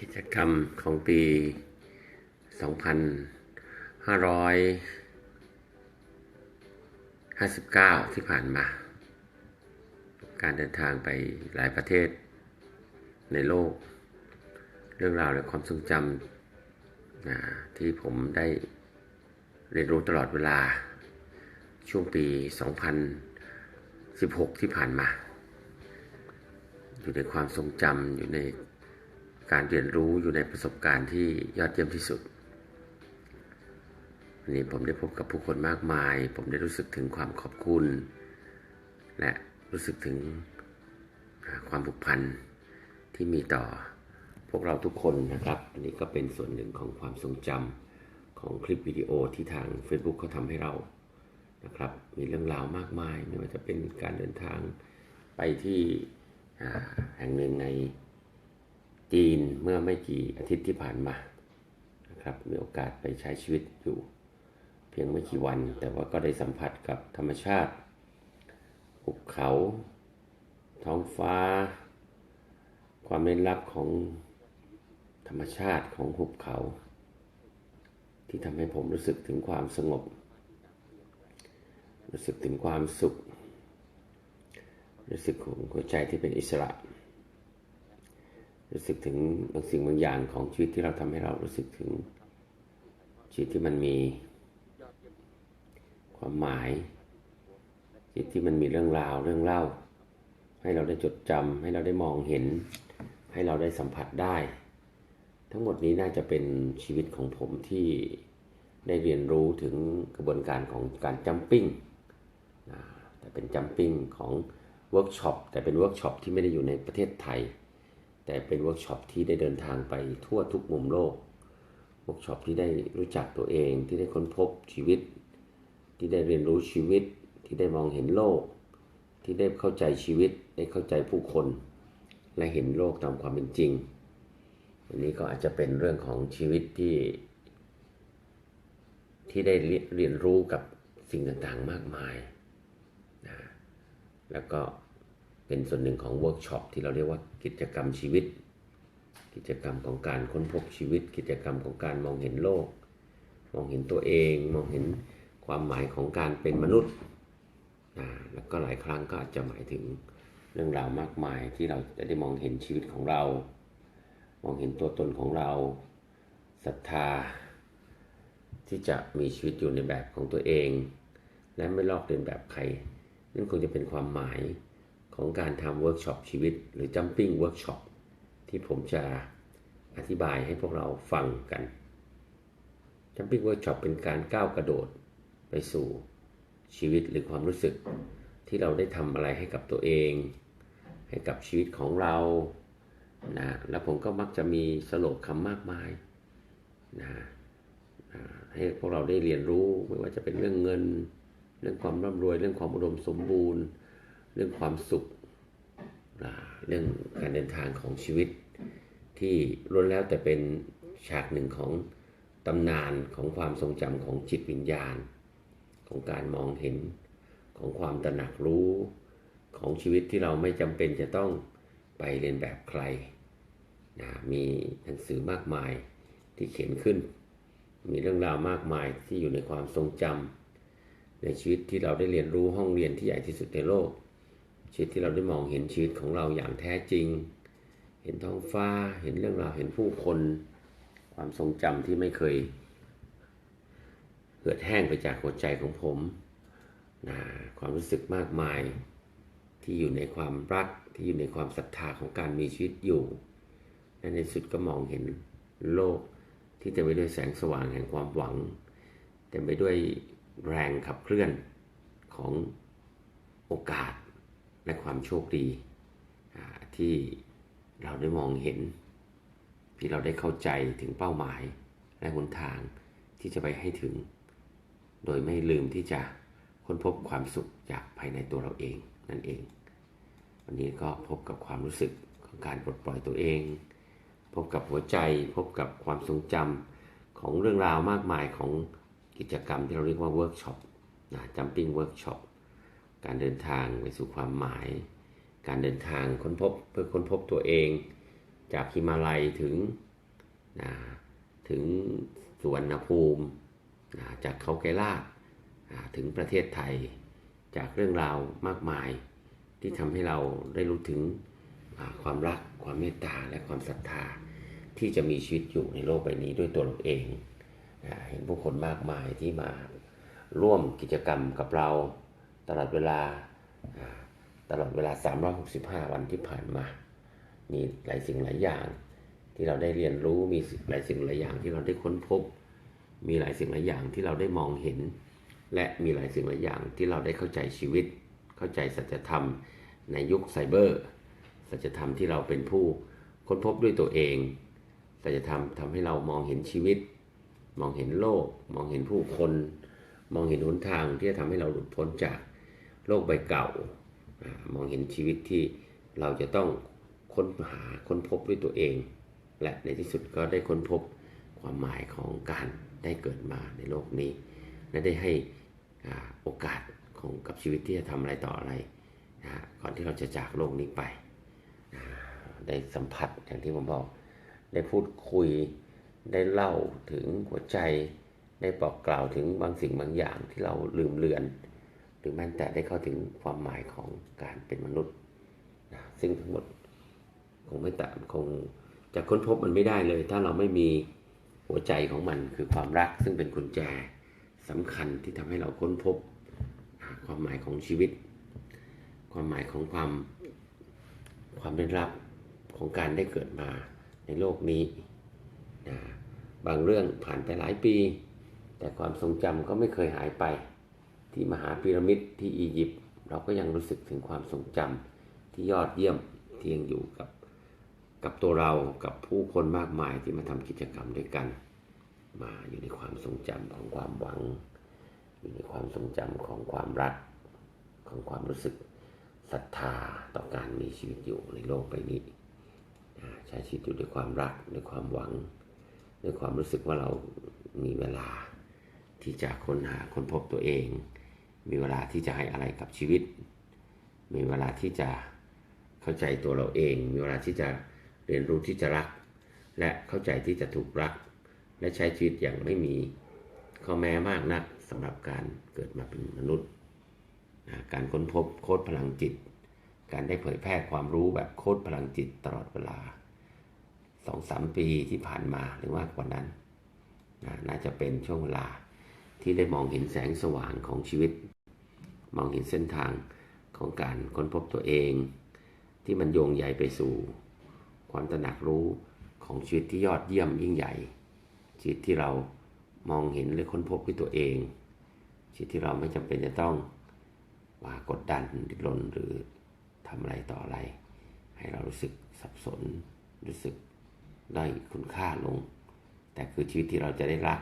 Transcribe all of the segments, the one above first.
กิจกรรมของปี 2559 ที่ผ่านมา การเดินทางไปหลายประเทศในโลก เรื่องราวและความทรงจำนะที่ผมได้เรียนรู้ตลอดเวลาช่วงปี 2016 ที่ผ่านมา อยู่ในความทรงจำอยู่ใน การเรียนรู้อยู่ในประสบการณ์ที่ยอดเยี่ยมที่สุดวันนี้ผมได้พบกับผู้คนมากมาย ผมได้รู้สึกถึงความขอบคุณ และรู้สึกถึงความผูกพันที่มีต่อพวกเราทุกคนนะครับ อันนี้ก็เป็นส่วนหนึ่งของความทรงจำของคลิปวิดีโอที่ทาง Facebook เขาทำให้เรานะครับ มีเรื่องราวมากมายไม่ว่าจะเป็นการเดินทางไปที่แห่งหนึ่งใน จีนเมื่อไม่กี่อาทิตย์ที่ผ่านมานะครับมีโอกาสไปใช้ชีวิตอยู่ เพียงไม่กี่วัน แต่ว่าก็ได้สัมผัสกับธรรมชาติภูเขา ท้องฟ้า ความเล่นลับของธรรมชาติของหุบเขา ที่ทำให้ผมรู้สึกถึงความสงบ รู้สึกถึงความสุข รู้สึกของหัวใจที่เป็นอิสระ รู้สึกถึงบางสิ่งบางอย่างของชีวิตที่เราทำให้เรารู้สึกถึงชีวิตที่มันมีความหมายชีวิตที่มันมีเรื่องราวเรื่องเล่า ให้เราได้จดจำให้เราได้มองเห็น ให้เราได้สัมผัสได้ ทั้งหมดนี้น่าจะเป็นชีวิตของผมที่ได้เรียนรู้ถึงกระบวนการของการจัมปิ้งแต่เป็นจัมปิ้งของเวิร์กช็อปแต่เป็นเวิร์กช็อปที่ไม่ได้อยู่ในประเทศไทย แต่เป็นเวิร์กช็อปที่ได้เดินทางไปทั่วทุกมุมโลก เวิร์กช็อปที่ได้รู้จักตัวเอง ที่ได้ค้นพบชีวิต ที่ได้เรียนรู้ชีวิต ที่ได้มองเห็นโลก ที่ได้เข้าใจชีวิต ได้เข้าใจผู้คน และเห็นโลกตามความเป็นจริง อันนี้ก็อาจจะเป็นเรื่องของชีวิตที่ ที่ได้เรียนรู้กับสิ่งต่างๆมากมายนะแล้วก็ เป็นส่วนหนึ่งของเวิร์กช็อปที่เราเรียกว่ากิจกรรมชีวิต กิจกรรมของการค้นพบชีวิต กิจกรรมของการมองเห็นโลก มองเห็นตัวเอง มองเห็นความหมายของการเป็นมนุษย์แล้วก็หลายครั้งก็อาจจะหมายถึงเรื่องราวมากมายที่เราจะได้มองเห็นชีวิตของเรา มองเห็นตัวตนของเราศรัทธา ที่จะมีชีวิตอยู่ในแบบของตัวเอง และไม่ลอกเลียนแบบใครนั่นคงจะเป็นความหมาย ของการทำเวิร์กช็อปชีวิต หรือ jumping workshop ที่ผมจะอธิบายให้พวกเราฟังกัน jumping workshop เป็นการก้าวกระโดดไปสู่ชีวิตหรือความรู้สึก ที่เราได้ทำอะไรให้กับตัวเอง ให้กับชีวิตของเรานะแล้วผมก็มักจะมีสโลกคำมากมายนะอ่าให้พวกเราได้เรียนรู้ไม่ว่าจะเป็นเรื่องเงิน เรื่องความร่ำรวย เรื่องความอุดมสมบูรณ์ เรื่องความสุข เรื่องการเดินทางของชีวิต ที่ล้วนแล้วแต่เป็นฉากหนึ่งของตำนานของความทรงจำของจิตวิญญาณ ของการมองเห็นของความตระหนักรู้ของชีวิตที่เราไม่จำเป็นจะต้องไปเรียนแบบใครนะมีหนังสือมากมายที่เขียนขึ้น มีเรื่องราวมากมายที่อยู่ในความทรงจำในชีวิตที่เราได้เรียนรู้ห้องเรียนที่ใหญ่ที่สุดในโลก ชีวิตที่เราได้มองเห็นชีวิตของเราอย่างแท้จริง เห็นท้องฟ้า เห็นเรื่องราว เห็นผู้คน ความทรงจำที่ไม่เคยเหือดแห้งไปจากหัวใจของผมนะความรู้สึกมากมายที่อยู่ในความรักที่อยู่ในความศรัทธาของการมีชีวิตอยู่และในสุดก็มองเห็นโลกที่เต็มไปด้วยแสงสว่างแห่งความหวังเต็มไปด้วยแรงขับเคลื่อนของโอกาส และความโชคดีที่เราได้มองเห็น ที่เราได้เข้าใจถึงเป้าหมายและหนทางที่จะไปให้ถึง โดยไม่ลืมที่จะค้นพบความสุขจากภายในตัวเราเองนั่นเอง วันนี้ก็พบกับความรู้สึกของการปลดปล่อยตัวเอง พบกับหัวใจ พบกับความทรงจำของเรื่องราวมากมายของกิจกรรมที่เราเรียกว่าเวิร์กช็อปนะจัมปิ้งเวิร์กช็อป การเดินทางไปสู่ความหมาย การเดินทางค้นพบเพื่อค้นพบตัวเอง จากฮิมาลัยถึงนะถึงสวรรณภูมินะจากเขาไกลาดอ่าถึงประเทศไทย จากเรื่องราวมากมาย ที่ทำให้เราได้รู้ถึงอ่าความรัก ความเมตตาและความศรัทธา ที่จะมีชีวิตอยู่ในโลกใบนี้ด้วยตัวเราเองอ่าเห็นผู้คนมากมายที่มาร่วมกิจกรรมกับเรา ตลอดเวลาตลอดเวลา 365 วันที่ผ่านมา มีหลายสิ่งหลายอย่าง ที่เราได้เรียนรู้ มีหลายสิ่งหลายอย่างที่เราได้ค้นพบ มีหลายสิ่งหลายอย่างที่เราได้มองเห็น และมีหลายสิ่งหลายอย่างที่เราได้เข้าใจชีวิต เข้าใจสัจธรรมในยุคไซเบอร์ สัจธรรมที่เราเป็นผู้ค้นพบด้วยตัวเอง สัจธรรมทำให้เรามองเห็นชีวิต มองเห็นโลก มองเห็นผู้คน มองเห็นหนทางที่จะทำให้เราหลุดพ้นจาก โลกใบเก่า มองเห็นชีวิตที่เราจะต้องค้นหาค้นพบด้วยตัวเอง และในที่สุดก็ได้ค้นพบความหมายของการได้เกิดมาในโลกนี้ และได้ให้โอกาสของกับชีวิตที่จะทำอะไรต่ออะไรนะก่อนที่เราจะจากโลกนี้ไปอ่าได้สัมผัสอย่างที่ผมบอก ได้พูดคุยได้เล่าถึงหัวใจ ได้บอกกล่าวถึงบางสิ่งบางอย่างที่เราลืมเลือน หรือแม้แต่ได้เข้าถึงความหมายของการเป็นมนุษย์นะซึ่งทั้งหมดคงไม่ต่างคงจะค้นพบมันไม่ได้เลย ถ้าเราไม่มีหัวใจของมันคือความรัก ซึ่งเป็นกุญแจสำคัญที่ทำให้เราค้นพบความหมายของชีวิต ความหมายของความความเป็นรับของการได้เกิดมาในโลกนี้นะบางเรื่องผ่านไปหลายปี แต่ความทรงจำก็ไม่เคยหายไป ที่มหาพีระมิดที่อียิปต์เราก็ยังรู้สึกถึงความทรงจำที่ยอดเยี่ยมที่ยังอยู่กับกับตัวเรากับผู้คนมากมายที่มาทำกิจกรรมด้วยกัน มาอยู่ในความทรงจำของความหวัง อยู่ในความทรงจำของความรัก ของความรู้สึกศรัทธาต่อการมีชีวิตอยู่ในโลกใบนี้อ่าใช้ชีวิตอยู่ด้วยความรักด้วยความหวังด้วยความรู้สึกว่าเรามีเวลาที่จะค้นหาค้นพบตัวเอง มีเวลาที่จะให้อะไรกับชีวิต มีเวลาที่จะเข้าใจตัวเราเอง มีเวลาที่จะเรียนรู้ที่จะรัก และเข้าใจที่จะถูกรัก และใช้ชีวิตอย่างไม่มีข้อแม้มากนักสำหรับการเกิดมาเป็นมนุษย์นะการค้นพบโค้ดพลังจิต การได้เผยแพร่ความรู้แบบโค้ดพลังจิตตลอดเวลาสองสามปีที่ผ่านมาหรือมากกว่านั้นนะน่าจะเป็นช่วงเวลาที่ได้มองเห็นแสงสว่างของชีวิต มองเห็นเส้นทางของการค้นพบตัวเอง ที่มันโยงใยไปสู่ ความตระหนักรู้ของชีวิตที่ยอดเยี่ยมยิ่งใหญ่ ชีวิตที่เรามองเห็นหรือค้นพบด้วยตัวเอง ชีวิตที่เราไม่จำเป็นจะต้องว่ากดดันดิ้นรนหรือทำอะไรต่ออะไร ให้เรารู้สึกสับสนรู้สึกได้คุณค่าลง แต่คือชีวิตที่เราจะได้รัก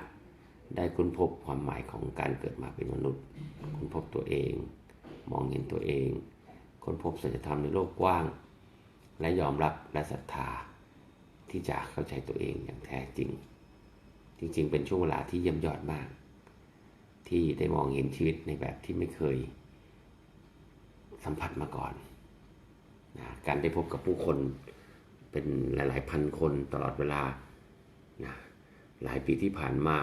ได้ค้นพบความหมายของการเกิดมาเป็นมนุษย์ ค้นพบตัวเอง มองเห็นตัวเอง ค้นพบสัจธรรมในโลกกว้าง และยอมรับและศรัทธา ที่จะเข้าใจตัวเองอย่างแท้จริง จริง ๆ เป็นช่วงเวลาที่เยี่ยมยอดมาก ที่ได้มองเห็นชีวิตในแบบที่ไม่เคย สัมผัสมาก่อนนะการได้พบกับผู้คนเป็นหลาย ๆ พันคนตลอดเวลานะหลายปีที่ผ่านมา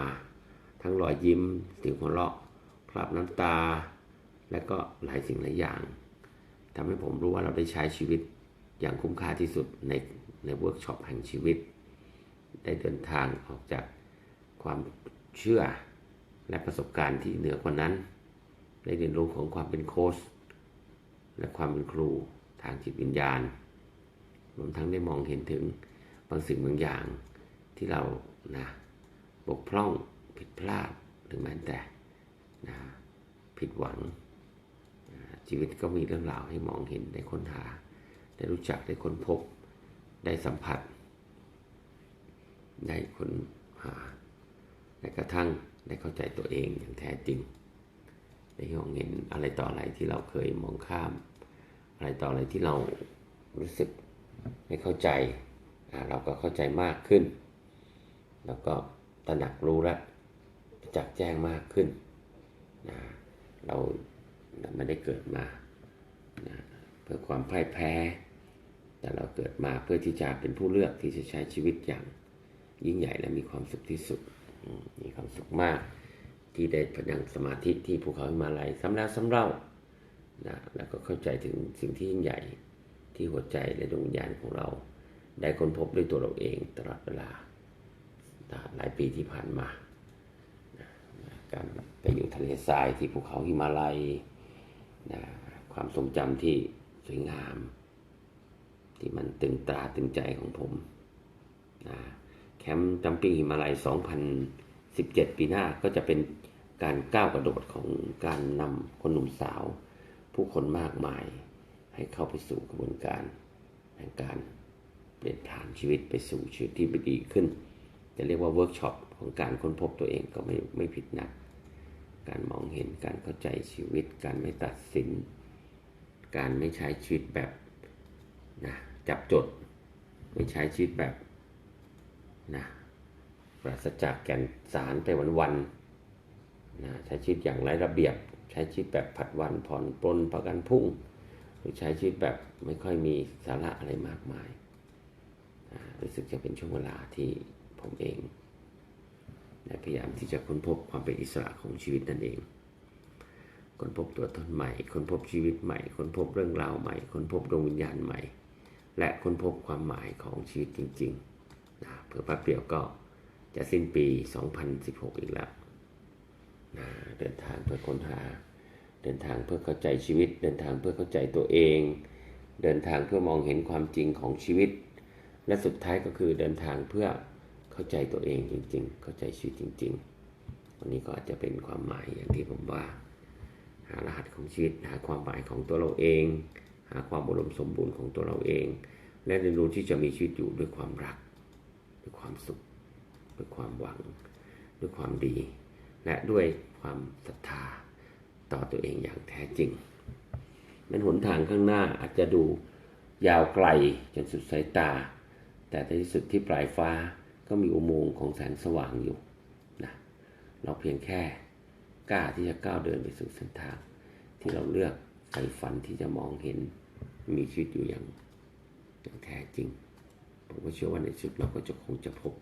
ทั้งรอยยิ้มเสียงหัวเราะคราบน้ำตา และก็หลายสิ่งหลายอย่างทำให้ผมรู้ว่าเราได้ใช้ชีวิตอย่างคุ้มค่าที่สุดในในเวิร์กช็อปแห่งชีวิต ได้เดินทางออกจากความเชื่อและประสบการณ์ที่เหนือกว่านั้น ได้เรียนรู้ของความเป็นโค้ชและความเป็นครูทางจิตวิญญาณรวมทั้งได้มองเห็นถึงบางสิ่งบางอย่างที่เรานะบกพร่อง ผิดพลาดหรือแม้แต่นะผิดหวังชีวิตก็มีเรื่องราวให้มองเห็นได้ค้นหา ได้รู้จักได้ค้นพบ ได้สัมผัส ได้ค้นหาและกระทั่งได้เข้าใจตัวเองอย่างแท้จริงได้มองเห็นอะไรต่ออะไรที่เราเคยมองข้าม อะไรต่ออะไรที่เรารู้สึกไม่เข้าใจ เราก็เข้าใจมากขึ้น แล้วก็ตระหนักรู้และ จักแจ้งมากขึ้นนะเราไม่ได้เกิดมานะเพื่อความพ่ายแพ้ แต่เราเกิดมาเพื่อที่จะเป็นผู้เลือกที่จะใช้ชีวิตอย่างยิ่งใหญ่และมีความสุขที่สุด มีความสุขมาก ที่ได้พยังสมาธิที่ภูเขาหิมาลัยซ้ำแล้วซ้ำเล่านะแล้วก็เข้าใจถึงสิ่งที่ยิ่งใหญ่ที่หัวใจและดวงวิญญาณของเรา ได้ค้นพบด้วยตัวเราเองตลอดเวลาหลายปีที่ผ่านมา การไปอยู่ทะเลทรายที่ภูเขาหิมาลัยนะความทรงจำที่สวยงาม ที่มันตึงตราตึงใจของผมนะแคมป์จัมปิ้งหิมาลัย 2017 ปีหน้าก็จะเป็นการก้าวกระโดดของการนำคนหนุ่มสาว ผู้คนมากมายให้เข้าไปสู่กระบวนการแห่งการเปลี่ยนผ่านชีวิตไปสู่ชีวิตที่ดีขึ้น จะเรียกว่าเวิร์กช็อปของการค้นพบตัวเองก็ไม่ไม่ผิดนัก การมองเห็นการเข้าใจชีวิต การไม่ตัดสิน การไม่ใช้ชีวิตแบบนะจับจด ไม่ใช้ชีวิตแบบนะปราศจากแก่นสารไปวันๆนนะใช้ชีวิตอย่างไร้ระเบียบ ใช้ชีวิตแบบผัดวันผ่อนปลนประกันพุ่ง หรือใช้ชีวิตแบบไม่ค่อยมีสาระอะไรมากมายอ่ารู้สึกจะเป็นช่วงเวลาที่ผมเอง ได้พยายามที่จะค้นพบความเป็นอิสระของชีวิตนั่นเอง ค้นพบตัวตนใหม่ ค้นพบชีวิตใหม่ ค้นพบเรื่องราวใหม่ ค้นพบดวงวิญญาณใหม่ และค้นพบความหมายของชีวิตจริงๆนะเพื่อแป๊บเดียวก็จะสิ้นปี 2016 อีกแล้วนะเดินทางเพื่อค้นหา เดินทางเพื่อเข้าใจชีวิต เดินทางเพื่อเข้าใจตัวเอง เดินทางเพื่อมองเห็นความจริงของชีวิต และสุดท้ายก็คือเดินทางเพื่อ เข้าใจตัวเองจริง ๆ เข้าใจชีวิตจริงๆวันนี้ก็อาจจะเป็นความหมายอย่างที่ผมว่า หารหัสของชีวิต หาความหมายของตัวเราเอง หาความอุดมสมบูรณ์ของตัวเราเอง และเรียนรู้ที่จะมีชีวิตอยู่ด้วยความรัก ด้วยความสุข ด้วยความหวัง ด้วยความดี และด้วยความศรัทธาต่อตัวเองอย่างแท้จริงนั้นหนทางข้างหน้าอาจจะดูยาวไกลจนสุดสายตา แต่ในที่สุดที่ปลายฟ้า ก็มีอุโมงค์ของแสงสว่างอยู่นะเราเพียงแค่กล้าที่จะก้าวเดินไปสู่เส้นทาง ที่เราเลือกใฝ่ฝันที่จะมองเห็นมีชีวิตอยู่อย่างอย่างแท้จริง ผมก็เชื่อว่าในที่สุดเราก็จะคงจะพบ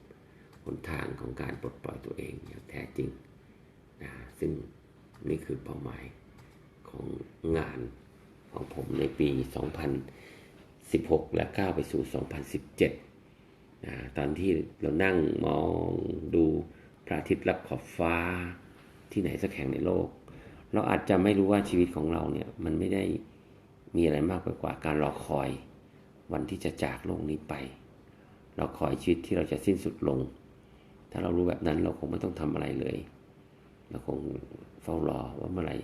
หนทางของการปลดปล่อยตัวเองอย่างแท้จริงนะซึ่งนี่คือเป้าหมายของงานของผมในปี 2016 และก้าวไปสู่ 2017 นะตอนที่เรานั่งมองดูพระอาทิตย์ลับขอบฟ้าที่ไหนสักแห่งในโลก เราอาจจะไม่รู้ว่าชีวิตของเราเนี่ยมันไม่ได้มีอะไรมากไปกว่าการรอคอยวันที่จะจากโลกนี้ไป เราคอยชีวิตที่เราจะสิ้นสุดลง ถ้าเรารู้แบบนั้นเราคงไม่ต้องทำอะไรเลย เราคงเฝ้ารอว่าเมื่อไหร่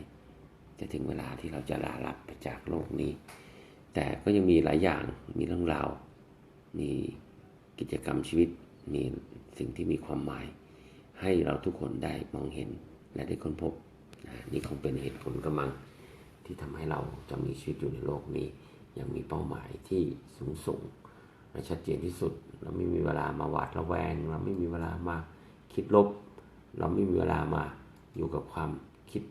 จะถึงเวลาที่เราจะลาลับไปจากโลกนี้ แต่ก็ยังมีหลายอย่างมีเรื่องราวมี กิจกรรมชีวิตมีสิ่งที่มีความหมาย ให้เราทุกคนได้มองเห็นและได้ค้นพบนี่คงเป็นเหตุผลกำลังที่ทำให้เราจะมีชีวิตอยู่ในโลกนี้ยังมีเป้าหมายที่สูงส่งและชัดเจนที่สุด เราไม่มีเวลามาหวาดระแวง เราไม่มีเวลามาคิดลบ เราไม่มีเวลามาอยู่กับความคิด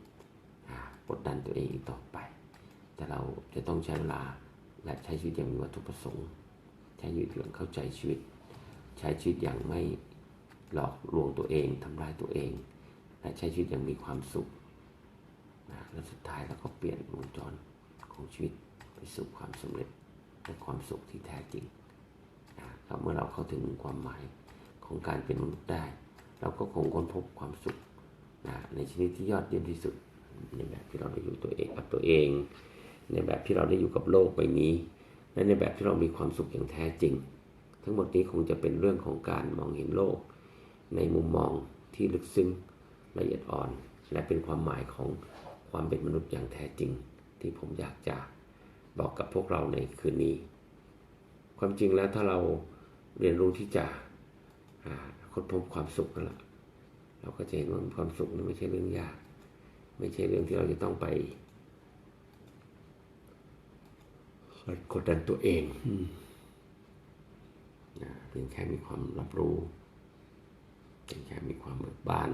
กดดันตัวเองอีกต่อไป แต่เราจะต้องใช้เวลาและใช้ชีวิตอย่างมีวัตถุประสงค์ ใช้ชีวิตอย่างเข้าใจชีวิต ใช้ชีวิตอย่างไม่หลอกลวงตัวเองทำร้ายตัวเอง และใช้ชีวิตอย่างมีความสุขนะและสุดท้ายเราก็เปลี่ยนวงจรของชีวิตไปสู่ความสำเร็จและความสุขที่แท้จริงนะครับเมื่อเราเข้าถึงความหมายของการเป็นมนุษย์ได้ เราก็คงค้นพบความสุขนะในชีวิตที่ยอดเยี่ยมที่สุด ในแบบที่เราได้อยู่ตัวเองกับตัวเอง ในแบบที่เราได้อยู่กับโลกใบนี้ และในแบบที่เรามีความสุขอย่างแท้จริง ทั้งหมดนี้คงจะเป็นเรื่องของการมองเห็นโลก ในมุมมองที่ลึกซึ้งละเอียดอ่อน และเป็นความหมายของความเป็นมนุษย์อย่างแท้จริง ที่ผมอยากจะบอกกับพวกเราในคืนนี้ ความจริงแล้วถ้าเราเรียนรู้ที่จะค้นพบความสุขนั่นแหละเราก็จะเห็นว่าความสุขนั้นไม่ใช่เรื่องยาก ไม่ใช่เรื่องที่เราจะต้องไปกดดันตัวเอง นะเพียงแค่มีความรับรู้เพียงแค่มีความเบิกบาน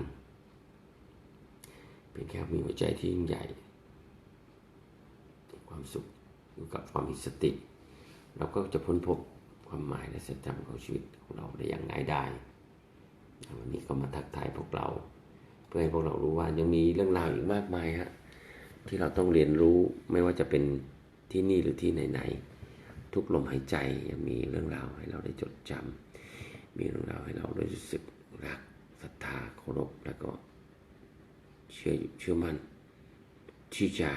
เพียงแค่มีหัวใจที่ยิ่งใหญ่ความสุขอยู่กับความมีสติ เราก็จะพ้นพบความหมายและสัจธรรมของชีวิตของเราได้อย่างง่ายดายวันนี้ก็มาทักทายพวกเรา เพื่อให้พวกเรารู้ว่ายังมีเรื่องราวอีกมากมายฮะที่เราต้องเรียนรู้ไม่ว่าจะเป็นที่นี่หรือที่ไหนๆ ทุกลมหายใจยังมีเรื่องราวให้เราได้จดจำมีเรื่องราวให้เราได้รู้สึกรักศรัทธาเคารพแล้วก็เชื่อเชื่อมั่นที่จะ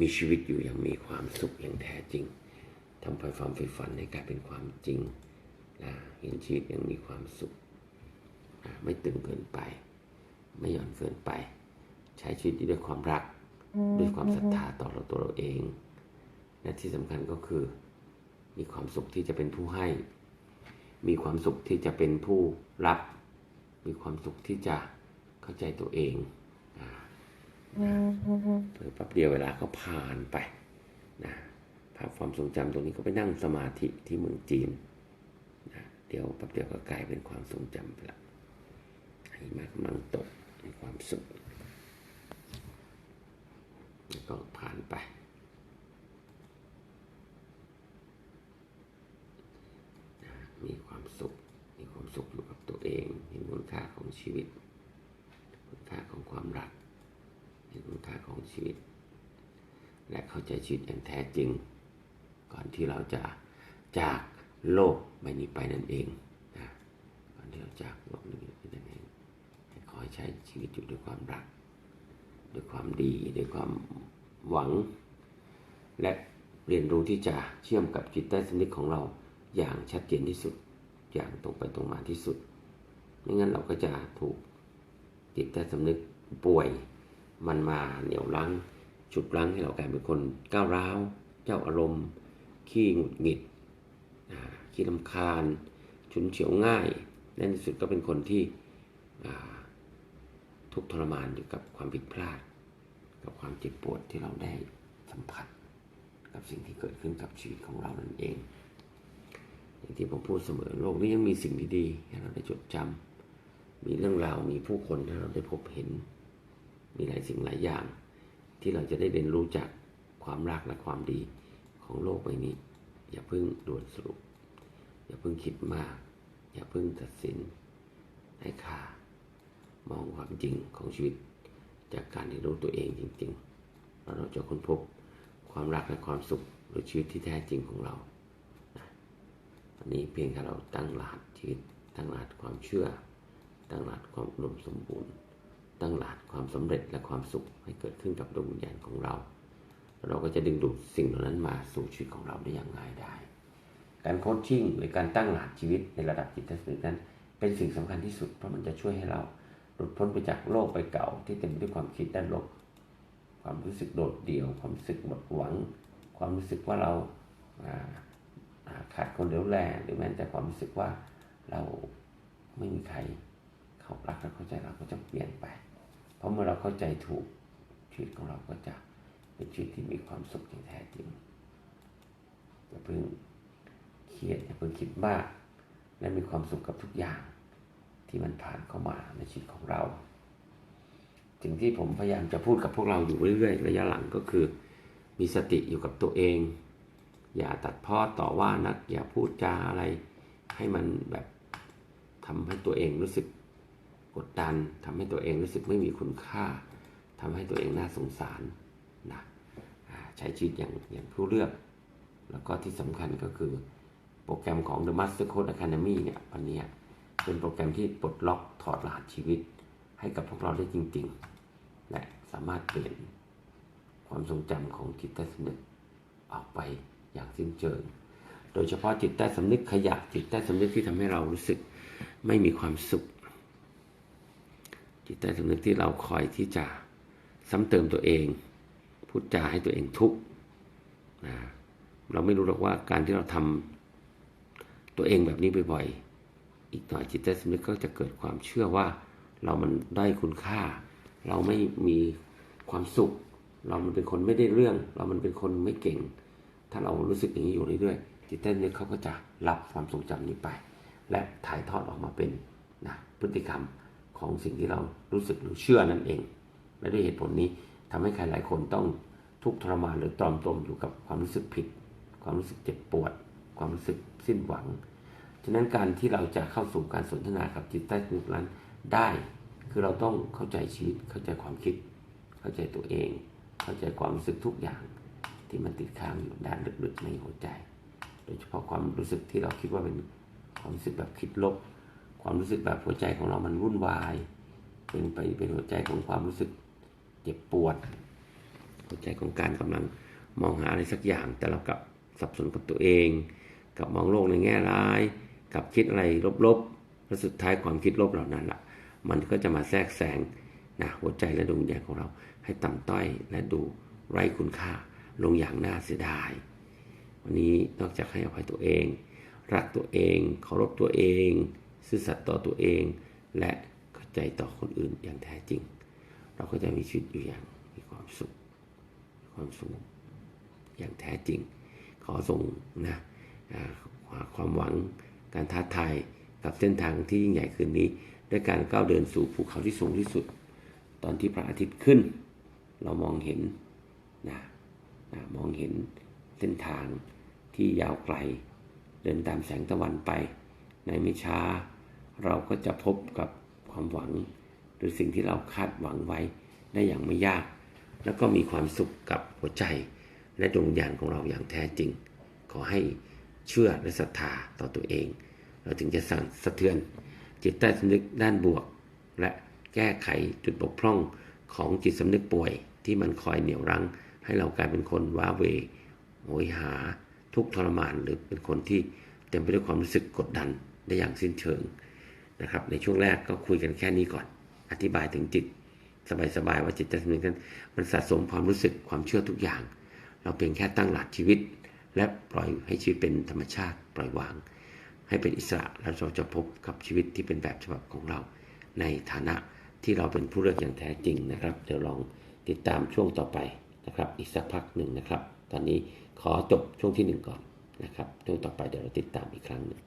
มีชีวิตอยู่อย่างมีความสุขอย่างแท้จริงทำให้ความใฝ่ฝันให้กลายเป็นความจริงนะเห็นชีวิตย่างมีความสุขนะไม่ตึงเกินไป ไม่หย่อนเกินไป ใช้ชีวิตด้วยความรัก ด้วยความศรัทธาต่อเราตัวเราเอง และที่สำคัญก็คือ มีความสุขที่จะเป็นผู้ให้ มีความสุขที่จะเป็นผู้รับ มีความสุขที่จะเข้าใจตัวเองอ่าเพิ่แป๊บเดียวเวลาก็ผ่านไปนะภาพความทรงจำตรงนี้ก็ไปนั่งสมาธิที่เมืองจีนนะเดี๋ยวแป๊บเดียวก็กลายเป็นความทรงจำไปละหิมะกำลังตกมีความสุขแล้วก็ผ่านไปนะ มีความสุข มีความสุขอยู่กับตัวเองเห็นคุณค่าของชีวิต คุณค่าของความรักเห็นคุณค่าของชีวิต และเข้าใจชีวิตอย่างแท้จริง ก่อนที่เราจะจากโลกใบนี้ไปนั่นเองนะก่อนที่เราจากโลกนี้ไปนั่นเองขอให้ใช้ชีวิตอยู่ด้วยความรักด้วยความดีด้วยความหวัง และเรียนรู้ที่จะเชื่อมกับจิตใต้สำนึกของเรา อย่างชัดเจนที่สุด อย่างตรงไปตรงมาที่สุด ไม่งั้นเราก็จะถูกจิตใต้สำนึกป่วย มันมาเหนี่ยวรั้งฉุดรั้งให้เรากลายเป็นคนก้าวร้าว เจ้าอารมณ์ ขี้หงุดหงิดขี้ลำคาญ ฉุนเฉียวง่ายในที่สุดก็เป็นคนที่ทุกทรมานอยู่กับความผิดพลาด กับความเจ็บปวดที่เราได้สัมผัส กับสิ่งที่เกิดขึ้นกับชีวิตของเรานั่นเอง อย่างที่ผมพูดเสมอโลกนี้ยังมีสิ่งดีๆให้เราได้จดจำมีเรื่องราวมีผู้คนให้เราได้พบเห็น มีหลายสิ่งหลายอย่าง ที่เราจะได้เรียนรู้จากความรักและความดีของโลกใบนี้ อย่าเพิ่งด่วนสรุป อย่าเพิ่งคิดมาก อย่าเพิ่งตัดสินให้ค่ามองความจริงของชีวิต จากการเรียนรู้ตัวเองจริงๆเราจะค้นพบความรักและความสุขหรือชีวิตที่แท้จริงของเรา อันนี้เพียงแค่เราตั้งรหัสชีวิต ตั้งรหัสความเชื่อ ตั้งรหัสความอุดมสมบูรณ์ ตั้งหลักความสำเร็จและความสุขให้เกิดขึ้นกับดวงวิญญาณของเรา เราก็จะดึงดูดสิ่งเหล่านั้นมาสู่ชีวิตของเราได้อย่างง่ายได้ การโคชชิ่งหรือการตั้งหลักชีวิตในระดับจิตสำนึกนั้น เป็นสิ่งสำคัญที่สุดเพราะมันจะช่วยให้เราหลุดพ้นไปจากโลกใบเก่า ที่เต็มไปด้วยความคิดด้านลบ ความรู้สึกโดดเดี่ยว ความรู้สึกหมดหวัง ความรู้สึกว่าเราา ขาดคนเดียวแลหรือแม้แต่ความรู้สึกว่าเราไม่มีใครเขารักและเข้าใจเราก็จะเปลี่ยนไป เพราะเมื่อเราเข้าใจถูกชีวิตของเราก็จะเป็นชีวิตที่มีความสุขอย่างแท้จริงอย่าเพิ่งเครียดอย่าเพิ่งคิดมากและมีความสุขกับทุกอย่างที่มันผ่านเข้ามาในชีวิตของเราสิ่งที่ผมพยายามจะพูดกับพวกเราอยู่เรื่อยๆระยะหลังก็คือ มีสติอยู่กับตัวเอง อย่าตัดพ้อต่อว่านัก อย่าพูดจาอะไร ให้มันแบบทำให้ตัวเองรู้สึกกดดันทำให้ตัวเองรู้สึกไม่มีคุณค่าทำให้ตัวเองน่าสงสารนะใช้ชีวิตอย่างอย่างผู้เลือก แล้วก็ที่สำคัญก็คือโปรแกรมของ The Master Code Academy เนี่ยวันนี้เป็นโปรแกรมที่ปลดล็อกถอดรหัสชีวิต ให้กับพวกเราได้จริง ๆ และสามารถเปลี่ยนความทรงจำของจิตใต้สำนึกออกไป อย่างสิ้นเชิง โดยเฉพาะจิตใต้สำนึกขยะจิตใต้สำนึกที่ทำให้เรารู้สึกไม่มีความสุข จิตใต้สำนึกที่เราคอยที่จะซ้ำเติมตัวเอง พูดจาให้ตัวเองทุกข์นะเราไม่รู้หรอกว่าการที่เราทำตัวเองแบบนี้บ่อยๆ อีกหน่อยจิตใต้สำนึกก็จะเกิดความเชื่อว่าเรามันได้คุณค่า เราไม่มีความสุข เรามันเป็นคนไม่ได้เรื่อง เรามันเป็นคนไม่เก่ง ถ้าเรารู้สึกอย่างนี้อยู่เรื่อยๆจิตใต้นึกเขาก็จะรับความทรงจำนี้ไป และถ่ายทอดออกมาเป็นนะพฤติกรรมของสิ่งที่เรารู้สึกหรือเชื่อนั่นเอง และด้วยเหตุผลนี้ทำให้ใครหลายคนต้องทุกข์ทรมานหรือตรอมตรมอยู่กับความรู้สึกผิด ความรู้สึกเจ็บปวด ความรู้สึกสิ้นหวัง ฉะนั้นการที่เราจะเข้าสู่การสนทนากับจิตใต้นึกนั้นได้ คือเราต้องเข้าใจชีวิต เข้าใจความคิด เข้าใจตัวเอง เข้าใจความรู้สึกทุกอย่าง ที่มันติดค้างอยู่ด้านลึกๆในหัวใจ โดยเฉพาะความรู้สึกที่เราคิดว่าเป็นความรู้สึกแบบคิดลบ ความรู้สึกแบบหัวใจของเรามันวุ่นวาย เป็นไปเป็นหัวใจของความรู้สึกเจ็บปวด หัวใจของการกำลังมองหาอะไรสักอย่าง แต่เรากลับสับสนกับตัวเอง กับมองโลกในแง่ร้าย กับคิดอะไรลบๆและสุดท้ายความคิดลบเหล่านั้นล่ะ มันก็จะมาแทรกแซงนะหัวใจและดวงวิญญาณของเราให้ต่ำต้อยและดูไร้คุณค่า ลงอย่างน่าเสียดาย วันนี้นอกจากให้อภัยตัวเอง รักตัวเองเคารพตัวเอง ซื่อสัตย์ต่อตัวเอง และเข้าใจต่อคนอื่นอย่างแท้จริง เราก็จะมีชีวิตอยู่อย่างมีความสุขความสงบอย่างแท้จริง ขอส่งนะความหวังการท้าทายกับเส้นทางที่ยิ่งใหญ่คืนนี้ ด้วยการก้าวเดินสู่ภูเขาที่สูงที่สุด ตอนที่พระอาทิตย์ขึ้น เรามองเห็นนะ มองเห็นเส้นทางที่ยาวไกล เดินตามแสงตะวันไป ในไม่ช้า เราก็จะพบกับความหวัง หรือสิ่งที่เราคาดหวังไว้ได้อย่างไม่ยาก แล้วก็มีความสุขกับหัวใจ และดวงวิญญาณของเราอย่างแท้จริง ขอให้เชื่อและศรัทธาต่อตัวเอง เราถึงจะสั่นสะเทือน จิตใต้สำนึกด้านบวก และแก้ไขจุดบกพร่องของจิตสำนึกป่วยที่มันคอยเหนี่ยวรั้ง ให้เรากลายเป็นคนว้าเวโหยหาทุกทรมานหรือเป็นคนที่เต็มไปด้วยความรู้สึกกดดันได้อย่างสิ้นเชิงนะครับ ในช่วงแรกก็คุยกันแค่นี้ก่อน อธิบายถึงจิต สบายๆว่าจิตใต้สำนึกนั้นมันสะสมความรู้สึกความเชื่อทุกอย่าง เราเพียงแค่ตั้งหลักชีวิต และปล่อยให้ชีวิตเป็นธรรมชาติปล่อยวาง ให้เป็นอิสระแล้วเราจะพบกับชีวิตที่เป็นแบบฉบับของเรา ในฐานะที่เราเป็นผู้เลือกอย่างแท้จริงนะครับเดี๋ยวลองติดตามช่วงต่อไป นะครับ อีกสักพักหนึ่งนะครับ ตอนนี้ขอจบช่วงที่หนึ่งก่อนนะครับ ช่วงต่อไปเดี๋ยวเราติดตามอีกครั้งหนึ่ง